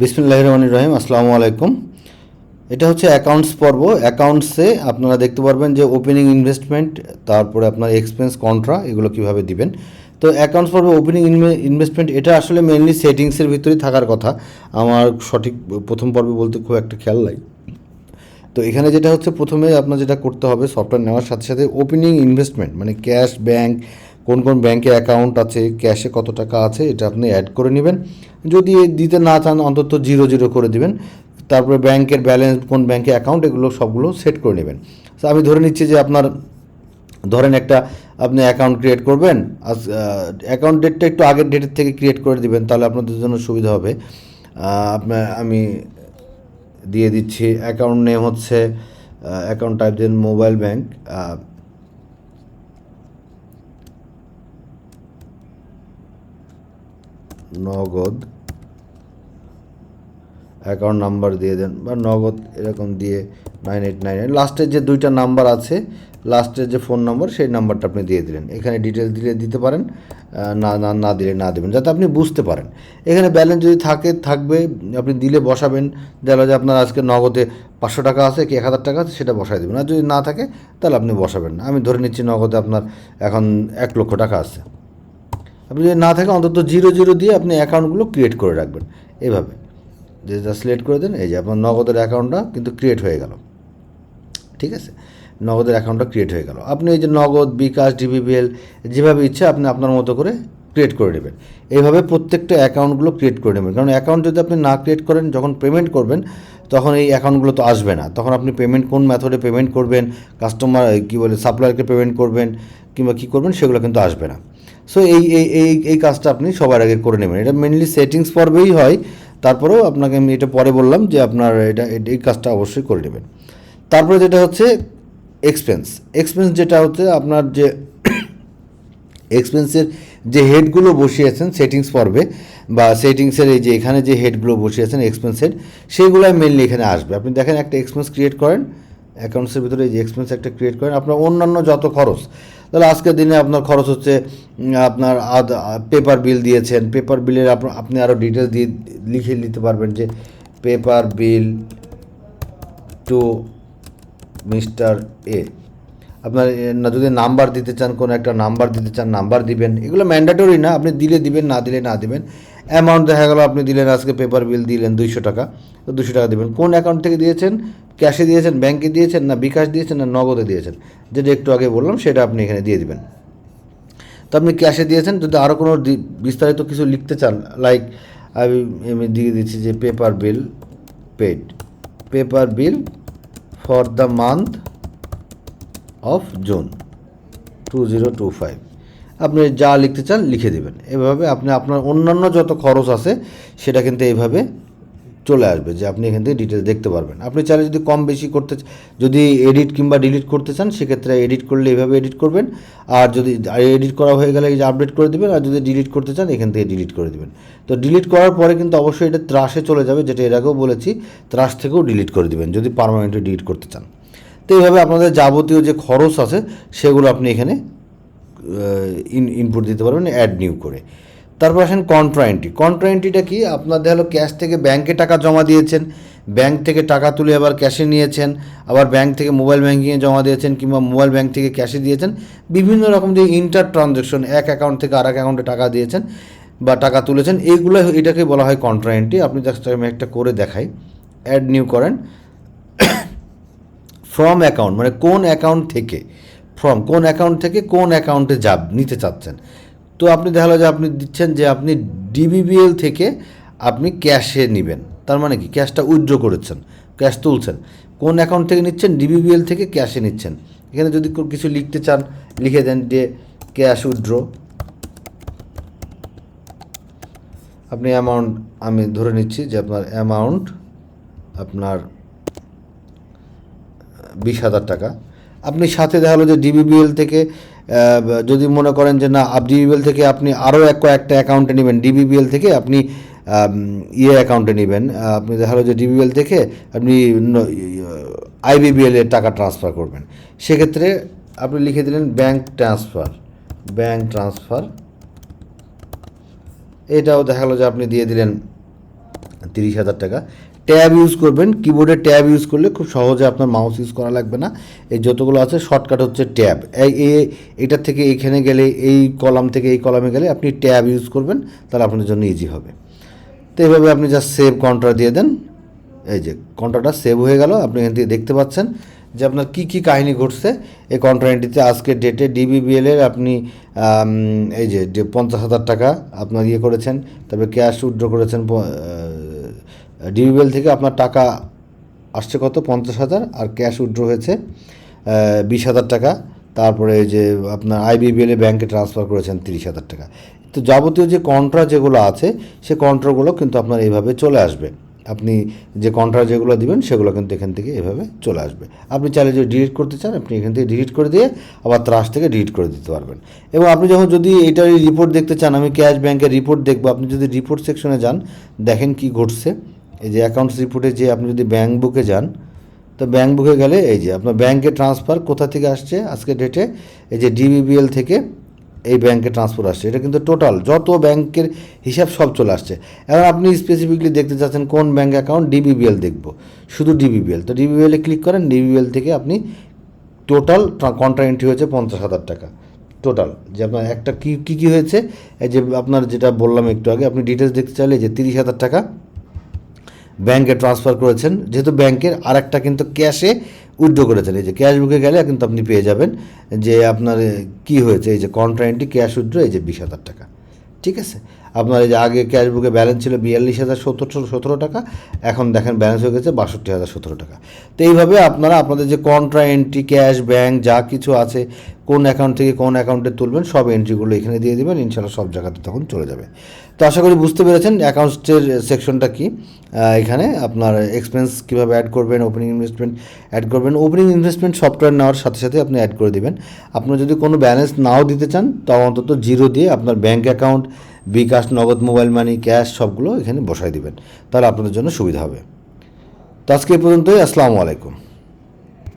বিসমুল্লাহ রহমান রহিম আসসালামু আলাইকুম। এটা হচ্ছে অ্যাকাউন্টস পর্ব। অ্যাকাউন্টসে আপনারা দেখতে পারবেন যে ওপেনিং ইনভেস্টমেন্ট তারপরে আপনার এক্সপেন্স কন্ট্রা এগুলো কীভাবে দিবেন। তো অ্যাকাউন্টস পর্বে ওপেনিং ইনভেস্টমেন্ট এটা আসলে মেনলি সেটিংসের ভিতরেই থাকার কথা। আমার সঠিক প্রথম পর্বে বলতে খুব একটা খেয়াল নাই। তো এখানে যেটা হচ্ছে, প্রথমে আপনার যেটা করতে হবে সফটওয়্যার নেওয়ার সাথে সাথে ওপেনিং ইনভেস্টমেন্ট মানে ক্যাশ ব্যাংক কোন কোন ব্যাংকে অ্যাকাউন্ট আছে ক্যাশে কত টাকা আছে, এটা আপনি অ্যাড করে নেবেন। যদি দিতে না চান, অন্তত জিরো জিরো করে দিবেন। তারপরে ব্যাংকের ব্যালেন্স কোন ব্যাংকে অ্যাকাউন্ট এগুলো সবগুলো সেট করে নেবেন। তো আমি ধরে নিচ্ছি যে আপনার, ধরেন একটা আপনি অ্যাকাউন্ট ক্রিয়েট করবেন, আজ অ্যাকাউন্ট ডেটটা একটু আগের ডেটের থেকে ক্রিয়েট করে দিবেন, তাহলে আপনাদের জন্য সুবিধা হবে। আপনার আমি দিয়ে দিচ্ছি অ্যাকাউন্ট নেম হচ্ছে অ্যাকাউন্ট টাইপ দেন mobile bank Nagad account number দিয়ে দেন বা নগদ এরকম দিয়ে নাইন এইট নাইন এইট লাস্টের যে দুইটা নাম্বার আছে লাস্টের যে ফোন নম্বর সেই নাম্বারটা আপনি দিয়ে দিলেন। এখানে ডিটেলস দিলে দিতে পারেন না না না দিলে না দেবেন, যাতে আপনি বুঝতে পারেন। এখানে ব্যালেন্স যদি থাকে, থাকবে, আপনি দিলে বসাবেন, দেখা যে আপনার আজকে নগদে পাঁচশো টাকা আছে, কি এক হাজার টাকা আছে, সেটা বসাই দেবেন। আর যদি না থাকে, তাহলে আপনি বসাবেন না। আমি ধরে নিচ্ছি নগদে আপনার এখন এক লক্ষ টাকা আছে। আপনি যদি না থাকে অন্তত জিরো জিরো দিয়ে আপনি অ্যাকাউন্টগুলো ক্রিয়েট করে রাখবেন। এভাবে। যে যা সিলেক্ট করে দেন, এই যে আপনার নগদের অ্যাকাউন্টটা কিন্তু ক্রিয়েট হয়ে গেল। ঠিক আছে? নগদের অ্যাকাউন্টটা ক্রিয়েট হয়ে গেল। আপনি এই যে নগদ, বিকাশ ডিবিবিএল যেভাবে ইচ্ছে আপনি আপনার মতো করে ক্রিয়েট করে নেবেন। এইভাবে প্রত্যেকটা অ্যাকাউন্টগুলো ক্রিয়েট করে নেবেন। কারণ অ্যাকাউন্ট যদি আপনি না ক্রিয়েট করেন, যখন পেমেন্ট করবেন, তখন এই অ্যাকাউন্টগুলো তো আসবে না। তখন আপনি পেমেন্ট কোন মেথডে পেমেন্ট করবেন কাস্টমার কী বলে সাপ্লায়ারকে পেমেন্ট করবেন, কিংবা কী করবেন, সেগুলো কিন্তু আসবে না। সো এই এই এই কাজটা আপনি সবার আগে করে নেবেন। এটা মেনলি সেটিংস পর্বেই হয়। তারপরেও আপনাকে আমি এটা পরে বললাম যে আপনার এটা, এই কাজটা অবশ্যই করে নেবেন। তারপরে যেটা হচ্ছে এক্সপেন্স এক্সপেন্স যেটা হচ্ছে আপনার যে এক্সপেন্সের যে হেডগুলো বসিয়েছেন সেটিংস পর্বে বা সেটিংসের এই যে এখানে যে হেডগুলো বসিয়েছেন এক্সপেন্স হেড সেইগুলোই মেনলি এখানে আসবে। আপনি দেখেন একটা এক্সপেন্স ক্রিয়েট করেন। অ্যাকাউন্টসের ভিতরে এই যে এক্সপেন্স একটা ক্রিয়েট করেন, আপনার অন্যান্য যত খরচ, তাহলে আজকের দিনে আপনার খরচ হচ্ছে আপনার পেপার বিল দিয়েছেন পেপার বিলের আপনি আরও ডিটেলস দিয়ে লিখে নিতে পারবেন যে paper bill to mister A আপনার, না, যদি নাম্বার দিতে চান, কোনো একটা নাম্বার দিতে চান নাম্বার দিবেন, এগুলো ম্যান্ডেটরি না, আপনি দিলে দিবেন, না দিলে না দিবেন অ্যামাউন্ট দেখা গেল, আপনি দিলেন, আজকে পেপার বিল দিলেন দুইশো টাকা, তো দুশো টাকা দেবেন। কোন অ্যাকাউন্ট থেকে দিয়েছেন? ক্যাশে দিয়েছেন ব্যাংকে দিয়েছেন, না বিকাশ দিয়েছেন, না নগদে দিয়েছেন? যেটা একটু আগে বললাম, সেটা আপনি এখানে দিয়ে দিবেন। তো আপনি ক্যাশে দিয়েছেন, যদি আরও কোনো বিস্তারিত কিছু লিখতে চান লাইক আমি আমি দিয়ে দিচ্ছি যে paper bill paid paper bill for the month of June two zero two five আপনি যা লিখতে চান লিখে দেবেন। এভাবে আপনি আপনার অন্যান্য যত খরচ আছে, সেটা কিন্তু এইভাবে চলে আসবে যে আপনি এখান থেকে ডিটেলস দেখতে পারবেন। আপনি চাইলে যদি কম বেশি করতে যদি এডিট কিংবা ডিলিট করতে চান, সেক্ষেত্রে এডিট করলে এইভাবে এডিট করবেন। আর যদি এডিট করা হয়ে গেলে যে আপডেট করে দেবেন, আর যদি ডিলিট করতে চান, এখান থেকে ডিলিট করে দেবেন। তো ডিলিট করার পরে কিন্তু অবশ্যই এটা ত্রাসে চলে যাবে, যেটা এর আগেও বলেছি, ত্রাস থেকেও ডিলিট করে দেবেন, যদি পারমানেন্টলি ডিলিট করতে চান। তো এইভাবে আপনাদের যাবতীয় যে খরচ আছে, সেগুলো আপনি এখানে ইনপুট দিতে পারবেন অ্যাড নিউ করে। তারপর আসেন কন্ট্রা এন্ট্রি কন্ট্রা এন্ট্রিটা কি? আপনার দেখা ক্যাশ থেকে ব্যাংকে টাকা জমা দিয়েছেন ব্যাংক থেকে টাকা তুলে আবার ক্যাশে নিয়েছেন, আবার ব্যাংক থেকে মোবাইল ব্যাঙ্কিংয়ে জমা দিয়েছেন কিংবা মোবাইল ব্যাংক থেকে ক্যাশে দিয়েছেন, বিভিন্ন রকম যে ইন্টার ট্রানজ্যাকশন এক অ্যাকাউন্ট থেকে আর এক অ্যাকাউন্টে টাকা দিয়েছেন বা টাকা তুলেছেন এইগুলো এটাকে বলা হয় কন্ট্রা এন্ট্রি আপনি জাস্ট আমি একটা করে দেখাই। অ্যাড নিউ করেন। ফ্রম অ্যাকাউন্ট মানে কোন অ্যাকাউন্ট থেকে? ফ্রম কোন অ্যাকাউন্ট থেকে কোন অ্যাকাউন্টে যা নিতে চাচ্ছেন। তো আপনি দেখা গেলো যে আপনি দিচ্ছেন যে আপনি ডিবিবিএল থেকে আপনি ক্যাশে নেবেন। তার মানে কি? ক্যাশটা উইথড্র করেছেন ক্যাশ তুলছেন। কোন অ্যাকাউন্ট থেকে নিচ্ছেন? ডিবিবিএল থেকে ক্যাশে নিচ্ছেন। এখানে যদি কিছু লিখতে চান, লিখে দেন যে ক্যাশ উইথড্র আপনি অ্যামাউন্ট আমি ধরে নিচ্ছি যে আপনার অ্যামাউন্ট আপনার বিশ হাজার টাকা। আপনি সাথে দেখা হলো যে ডিবিবিএল থেকে যদি মনে করেন যে না ডিবিবিএল থেকে আপনি আরও এক কয়েকটা অ্যাকাউন্টে নেবেন ডিবিবিএল থেকে আপনি ইয়ে অ্যাকাউন্টে নেবেন। আপনি দেখা হলো যে ডিবিবিএল থেকে আপনি আইবিবিএল এর টাকা ট্রান্সফার করবেন। সেক্ষেত্রে আপনি লিখে দিলেন ব্যাংক ট্রান্সফার ব্যাংক ট্রান্সফার এটাও দেখা গেলো যে আপনি দিয়ে দিলেন তিরিশ হাজার টাকা। ট্যাব ইউজ করবেন কিবোর্ডে ট্যাব ইউজ করলে খুব সহজে আপনার মাউস ইউজ করা লাগবে না। এই যতগুলো আছে শর্টকাট হচ্ছে ট্যাব। এই এ- এটার থেকে এইখানে গেলে, এই কলাম থেকে এই কলামে গেলে আপনি ট্যাব ইউজ করবেন, তাহলে আপনার জন্য ইজি হবে। তো এইভাবে আপনি জাস্ট সেভ কন্ট্রা দিয়ে দেন। এই যে কন্ট্রাটা সেভ হয়ে গেল, আপনি এখান থেকে দেখতে পাচ্ছেন যে আপনার কী কী কাহিনী ঘটছে। এই কন্ট্রাক্টটিতে আজকের ডেটে ডিবিবিএল এর আপনি এই যে পঞ্চাশ হাজার টাকা আপনার ইয়ে করেছেন তবে ক্যাশ উইথড্র করেছেন ডিবিবিএল থেকে আপনার টাকা আসছে কত? পঞ্চাশ হাজার, আর ক্যাশ উইথড্র হয়েছে বিশ হাজার টাকা। তারপরে যে আপনার আইবিবিএল ব্যাংকে ট্রান্সফার করেছেন তিরিশ হাজার টাকা। তো যাবতীয় যে কন্ট্রা যেগুলো আছে, সে কন্ট্রাগুলো কিন্তু আপনার এইভাবে চলে আসবে। আপনি যে কন্ট্রা যেগুলো দিবেন, সেগুলো কিন্তু এখান থেকে এভাবে চলে আসবে। আপনি চাইলে যদি ডিলিট করতে চান, আপনি এখান থেকে ডিলিট করে দিয়ে আবার ত্রাস থেকে ডিলিট করে দিতে পারবেন। এবং আপনি যখন যদি এটার রিপোর্ট দেখতে চান, আমি ক্যাশ ব্যাংকের রিপোর্ট দেখব। আপনি যদি রিপোর্ট সেকশনে যান, দেখেন কি ঘটছে। এই যে অ্যাকাউন্টস রিপোর্টে যে আপনি যদি ব্যাংক বুকে যান, তো ব্যাংক বুকে গেলে এই যে আপনার ব্যাংকে ট্রান্সফার কোথা থেকে আসছে আজকে ডেটে এই যে ডিবিবিএল থেকে এই ব্যাংকে ট্রান্সফার আসছে। এটা কিন্তু টোটাল যত ব্যাংকের হিসাব সব চলে আসছে। এবার আপনি স্পেসিফিকলি দেখতে চাচ্ছেন কোন ব্যাঙ্ক অ্যাকাউন্ট ডিবিবিএল দেখব। শুধু ডিবিবিএল তো ডিবিবিএলে ক্লিক করেন ডিবিবিএল থেকে আপনি টোটাল কন্ট্রা এন্ট্রি হয়েছে পঞ্চাশ হাজার টাকা। টোটাল যে আপনার একটা কী কী কী হয়েছে? এই যে আপনার যেটা বললাম একটু আগে, আপনি ডিটেলস দেখতে চাইলে যে তিরিশ হাজার টাকা ব্যাংকে ট্রান্সফার করেছেন, যেহেতু ব্যাংকের আর একটা কিন্তু ক্যাশে উইড্রো করেছেন। এই যে ক্যাশ বুকে গেলে কিন্তু আপনি পেয়ে যাবেন যে আপনার কি হয়েছে? এই যে কন্ট্রাইনটি ক্যাশ উইড্রো এই যে বিশ হাজার টাকা। ঠিক আছে? আপনার এই যে আগে ক্যাশ বুকে ব্যালেন্স ছিল বিয়াল্লিশ হাজার সত্তর সতেরো টাকা, এখন দেখেন ব্যালেন্স হয়ে গেছে বাষট্টি হাজার সতেরো টাকা। তো এইভাবে আপনারা আপনাদের যে কন্ট্রা এন্ট্রি ক্যাশ ব্যাংক যা কিছু আছে, কোন অ্যাকাউন্ট থেকে কোন অ্যাকাউন্টে তুলবেন, সব এন্ট্রিগুলো এখানে দিয়ে দেবেন ইনশাল্লাহ সব জায়গাতে তখন চলে যাবে। তো আশা করি বুঝতে পেরেছেন অ্যাকাউন্টসের সেকশনটা কি। এখানে আপনার এক্সপেন্স কীভাবে অ্যাড করবেন ওপেনিং ইনভেস্টমেন্ট অ্যাড করবেন ওপেনিং ইনভেস্টমেন্ট সফটওয়্যার নেওয়ার সাথে সাথে আপনি অ্যাড করে দিবেন। আপনার যদি কোনো ব্যালেন্স নাও দিতে চান, তাও অন্তত জিরো দিয়ে আপনার ব্যাঙ্ক অ্যাকাউন্ট বিকাশ, নগদ মোবাইল মানি, ক্যাশ সবগুলো এখানে বসাই দিবেন। তাহলে আপনাদের জন্য সুবিধা হবে। তো আজকে এই পর্যন্তই। আসসালামু আলাইকুম।